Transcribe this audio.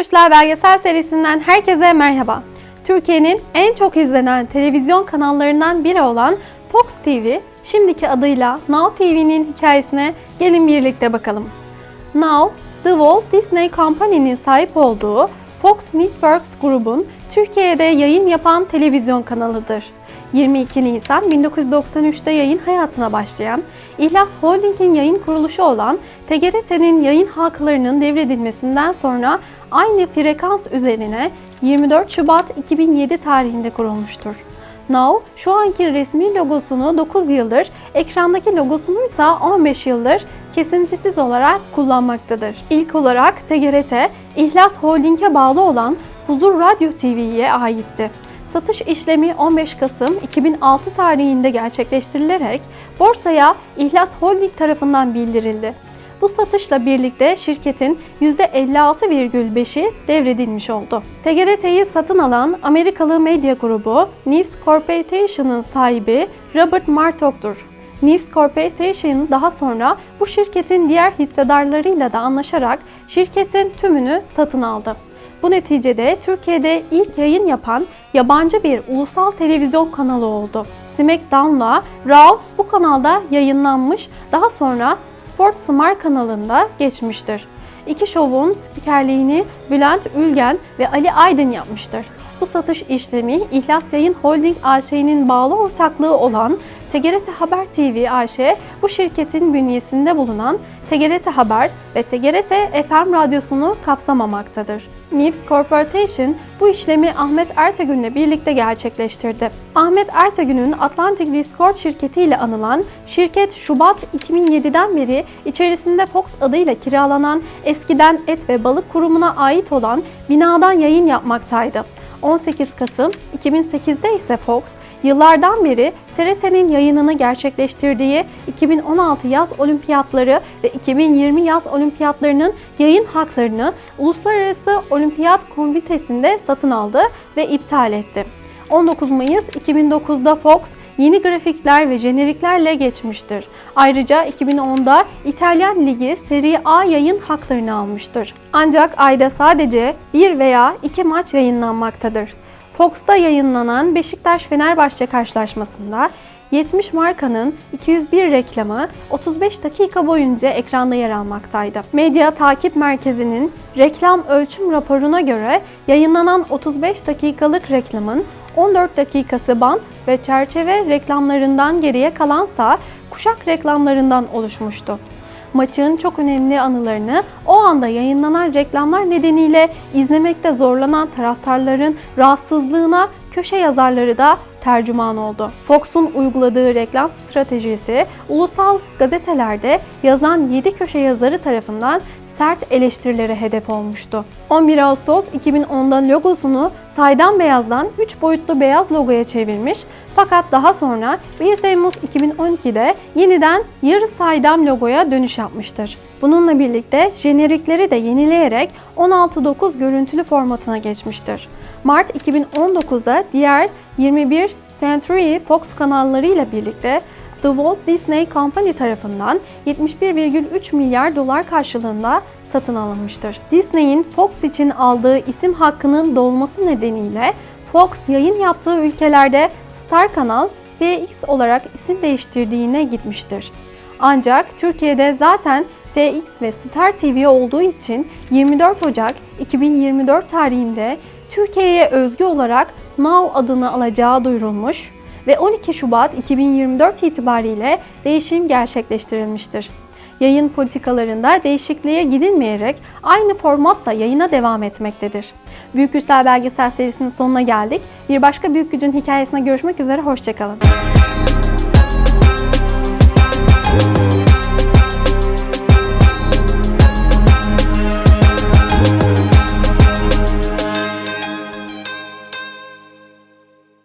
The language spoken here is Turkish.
Güçler belgesel serisinden herkese merhaba. Türkiye'nin en çok izlenen televizyon kanallarından biri olan Fox TV, şimdiki adıyla Now TV'nin hikayesine gelin birlikte bakalım. Now, The Walt Disney Company'nin sahip olduğu Fox Networks grubun Türkiye'de yayın yapan televizyon kanalıdır. 22 Nisan 1993'te yayın hayatına başlayan, İhlas Holding'in yayın kuruluşu olan TGRT'nin yayın haklarının devredilmesinden sonra aynı frekans üzerine 24 Şubat 2007 tarihinde kurulmuştur. Now, şu anki resmi logosunu 9 yıldır, ekrandaki logosunu ise 15 yıldır kesintisiz olarak kullanmaktadır. İlk olarak TGRT, İhlas Holding'e bağlı olan Huzur Radyo TV'ye aitti. Satış işlemi 15 Kasım 2006 tarihinde gerçekleştirilerek borsaya İhlas Holding tarafından bildirildi. Bu satışla birlikte şirketin %56,5'i devredilmiş oldu. TGRT'yi satın alan Amerikalı medya grubu News Corporation'ın sahibi Robert Murdoch'tur. News Corporation daha sonra bu şirketin diğer hissedarlarıyla da anlaşarak şirketin tümünü satın aldı. Bu neticede Türkiye'de ilk yayın yapan yabancı bir ulusal televizyon kanalı oldu. SmackDown'la Raw bu kanalda yayınlanmış, daha sonra Sport Smart kanalında geçmiştir. İki şovun spikerliğini Bülent Ülgen ve Ali Aydın yapmıştır. Bu satış işlemi İhlas Yayın Holding AŞ'nin bağlı ortaklığı olan TGRT Haber TV AŞ bu şirketin bünyesinde bulunan TGRT Haber ve TGRT FM radyosunu kapsamamaktadır. News Corporation bu işlemi Ahmet Ertegün'le birlikte gerçekleştirdi. Ahmet Ertegün'ün Atlantic Discord şirketi ile anılan şirket Şubat 2007'den beri içerisinde Fox adıyla kiralanan eskiden Et ve Balık Kurumu'na ait olan binadan yayın yapmaktaydı. 18 Kasım 2008'de ise Fox Yıllardan beri TRT'nin yayınını gerçekleştirdiği 2016 yaz olimpiyatları ve 2020 yaz olimpiyatlarının yayın haklarını Uluslararası Olimpiyat Komitesi'nde satın aldı ve iptal etti. 19 Mayıs 2009'da Fox yeni grafikler ve jeneriklerle geçmiştir. Ayrıca 2010'da İtalyan Ligi Serie A yayın haklarını almıştır. Ancak ayda sadece bir veya iki maç yayınlanmaktadır. Fox'ta yayınlanan Beşiktaş-Fenerbahçe karşılaşmasında 70 markanın 201 reklamı 35 dakika boyunca ekranda yer almaktaydı. Medya Takip Merkezi'nin reklam ölçüm raporuna göre yayınlanan 35 dakikalık reklamın 14 dakikası bant ve çerçeve reklamlarından geriye kalansa kuşak reklamlarından oluşmuştu maçın çok önemli anılarını o anda yayınlanan reklamlar nedeniyle izlemekte zorlanan taraftarların rahatsızlığına köşe yazarları da tercüman oldu. Fox'un uyguladığı reklam stratejisi ulusal gazetelerde yazan 7 köşe yazarı tarafından sert eleştirilere hedef olmuştu. 11 Ağustos 2010'da logosunu saydam beyazdan 3 boyutlu beyaz logoya çevirmiş fakat daha sonra 1 Temmuz 2012'de yeniden yarı saydam logoya dönüş yapmıştır. Bununla birlikte jenerikleri de yenileyerek 16.9 görüntülü formatına geçmiştir. Mart 2019'da diğer 21 Century Fox kanallarıyla birlikte The Walt Disney Company tarafından 71,3 milyar dolar karşılığında satın alınmıştır. Disney'in Fox için aldığı isim hakkının dolması nedeniyle Fox yayın yaptığı ülkelerde Star Kanal FX olarak isim değiştirdiğine gitmiştir. Ancak Türkiye'de zaten FX ve Star TV olduğu için 24 Ocak 2024 tarihinde Türkiye'ye özgü olarak Now adını alacağı duyurulmuş ve 12 Şubat 2024 itibariyle değişim gerçekleştirilmiştir. Yayın politikalarında değişikliğe gidilmeyerek aynı formatla yayına devam etmektedir. Büyük Güçler belgesel serisinin sonuna geldik. Bir başka büyük gücün hikayesine görüşmek üzere, hoşçakalın.